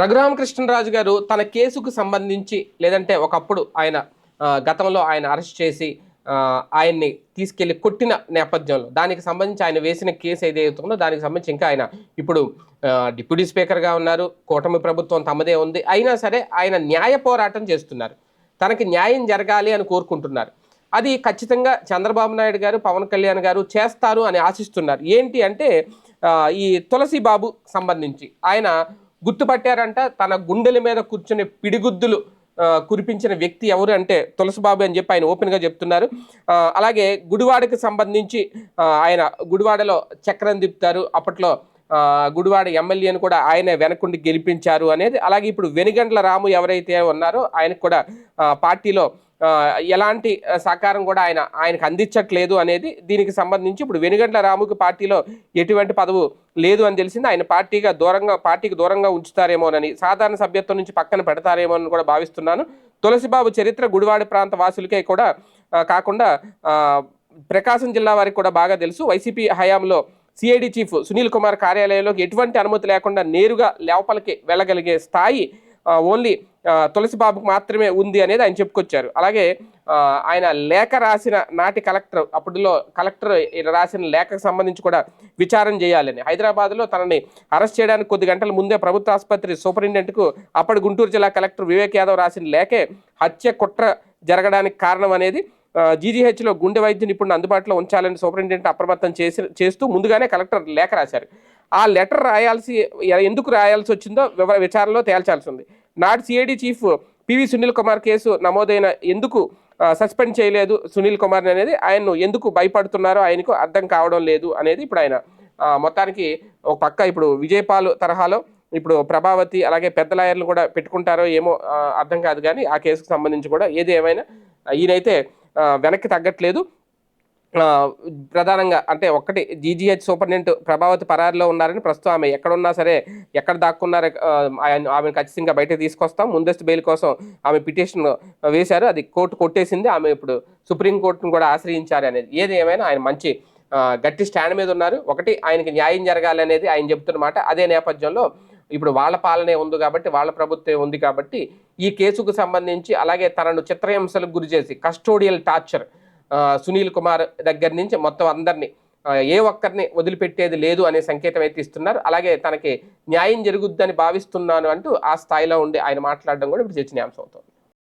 రఘురామకృష్ణరాజు గారు తన కేసుకు సంబంధించి లేదంటే ఒకప్పుడు ఆయన గతంలో ఆయన అరెస్ట్ చేసి ఆయన్ని తీసుకెళ్ళి కొట్టిన నేపథ్యంలో దానికి సంబంధించి ఆయన వేసిన కేసు ఏదైతే ఉందో దానికి సంబంధించి ఇంకా ఆయన ఇప్పుడు డిప్యూటీ స్పీకర్గా ఉన్నారు కూటమి ప్రభుత్వం తమదే ఉంది అయినా సరే ఆయన న్యాయ పోరాటం చేస్తున్నారు. తనకి న్యాయం జరగాలి అని కోరుకుంటున్నారు. అది ఖచ్చితంగా చంద్రబాబు నాయుడు గారు పవన్ కళ్యాణ్ గారు చేస్తారు అని ఆశిస్తున్నారు. ఏంటి అంటే ఈ తులసి బాబు సంబంధించి ఆయన గుర్తుపట్టారంట తన గుండెల మీద కూర్చునే పిడిగుద్దులు కురిపించిన వ్యక్తి ఎవరు అంటే తులసిబాబు అని చెప్పి ఆయన ఓపెన్గా చెప్తున్నారు. అలాగే గుడివాడకి సంబంధించి ఆయన గుడివాడలో చక్రం తిప్పుతారు. అప్పట్లో గుడివాడ ఎమ్మెల్యేని కూడా ఆయన వెనకుండి గెలిపించారు అనేది. అలాగే ఇప్పుడు వెనుగండ్ల రాము ఎవరైతే ఉన్నారో ఆయనకు కూడా పార్టీలో ఎలాంటి సహకారం కూడా ఆయన ఆయనకు అందించట్లేదు అనేది దీనికి సంబంధించి ఇప్పుడు వెనుగంట్ల రాముకి పార్టీలో ఎటువంటి పదవు లేదు అని తెలిసింది. ఆయన పార్టీగా దూరంగా పార్టీకి దూరంగా ఉంచుతారేమోనని సాధారణ సభ్యత్వం నుంచి పక్కన పెడతారేమో అని కూడా భావిస్తున్నాను. తులసిబాబు చరిత్ర గుడివాడ ప్రాంత వాసులకే కూడా కాకుండా ప్రకాశం జిల్లా వారికి కూడా బాగా తెలుసు. వైసీపీ హయాంలో సిఐడి చీఫ్ సునీల్ కుమార్ కార్యాలయంలోకి ఎటువంటి అనుమతి లేకుండా నేరుగా లోపలికి వెళ్ళగలిగే స్థాయి ఓన్లీ తులసి బాబుకు మాత్రమే ఉంది అనేది ఆయన చెప్పుకొచ్చారు. అలాగే ఆయన లేఖ రాసిన నాటి కలెక్టర్ అప్పటిలో కలెక్టర్ రాసిన లేఖకు సంబంధించి కూడా విచారం చేయాలని. హైదరాబాద్లో తనని అరెస్ట్ చేయడానికి కొద్ది గంటల ముందే ప్రభుత్వ ఆసుపత్రి సూపరింటెండెంట్కు అప్పటి గుంటూరు జిల్లా కలెక్టర్ వివేక్ యాదవ్ రాసిన లేఖే హత్య కుట్ర జరగడానికి కారణం అనేది జీజీహెచ్లో గుండె వైద్య నిపుణులు అందుబాటులో ఉంచాలని సూపరింటెండెంట్ అప్రమత్తం చేసి చేస్తూ ముందుగానే కలెక్టర్ లేఖ రాశారు. ఆ లెటర్ రాయాల్సి ఎందుకు రాయాల్సి వచ్చిందో వివర విచారణలో తేల్చాల్సి ఉంది నాటి CID chief P V Sunil Kumar case నమోదైన ఎందుకు సస్పెండ్ చేయలేదు సునీల్ కుమార్ అనేది ఆయన్ను ఎందుకు భయపడుతున్నారో ఆయనకు అర్థం కావడం లేదు అనేది ఇప్పుడు ఆయన మొత్తానికి ఒక పక్క ఇప్పుడు విజయపాల్ తరహాలో ఇప్పుడు ప్రభావతి అలాగే పెద్ద లాయర్లు కూడా పెట్టుకుంటారో ఏమో అర్థం కాదు కానీ ఆ కేసుకు సంబంధించి కూడా ఏది ఏమైనా ఈయనైతే వెనక్కి తగ్గట్లేదు. ప్రధానంగా అంటే ఒక్కటి జీజీహెచ్ సూపరింటెండెంట్ ప్రభావతి పరారిలో ఉన్నారని ప్రస్తుతం ఆమె ఎక్కడున్నా సరే ఎక్కడ దాక్కున్నారో ఆమె ఆయన ఖచ్చితంగా బయటకు తీసుకొస్తాం. ముందస్తు బెయిల్ కోసం ఆమె పిటిషన్ వేశారు. అది కోర్టు కొట్టేసింది. ఆమె ఇప్పుడు సుప్రీంకోర్టును కూడా ఆశ్రయించారు అనేది. ఏది ఏమైనా ఆయన మంచి గట్టి స్టాండ్ మీద ఉన్నారు. ఒకటి ఆయనకి న్యాయం జరగాలనేది ఆయన చెబుతున్నమాట అదే నేపథ్యంలో ఇప్పుడు వాళ్ళ పాలనే ఉంది కాబట్టి వాళ్ళ ప్రభుత్వం ఉంది కాబట్టి ఈ కేసుకు సంబంధించి అలాగే తనను చిత్రహింసలకు గురి చేసి కస్టోడియల్ టార్చర్ సునీల్ కుమార్ దగ్గర నుంచి మొత్తం అందరినీ ఏ ఒక్కరిని వదిలిపెట్టేది లేదు అనే సంకేతం అయితే ఇస్తున్నారు. అలాగే తనకి న్యాయం జరుగుద్దని భావిస్తున్నాను అంటూ ఆ స్థాయిలో ఉండి ఆయన మాట్లాడడం కూడా ఇప్పుడు చర్చనీయాంశం అవుతుంది.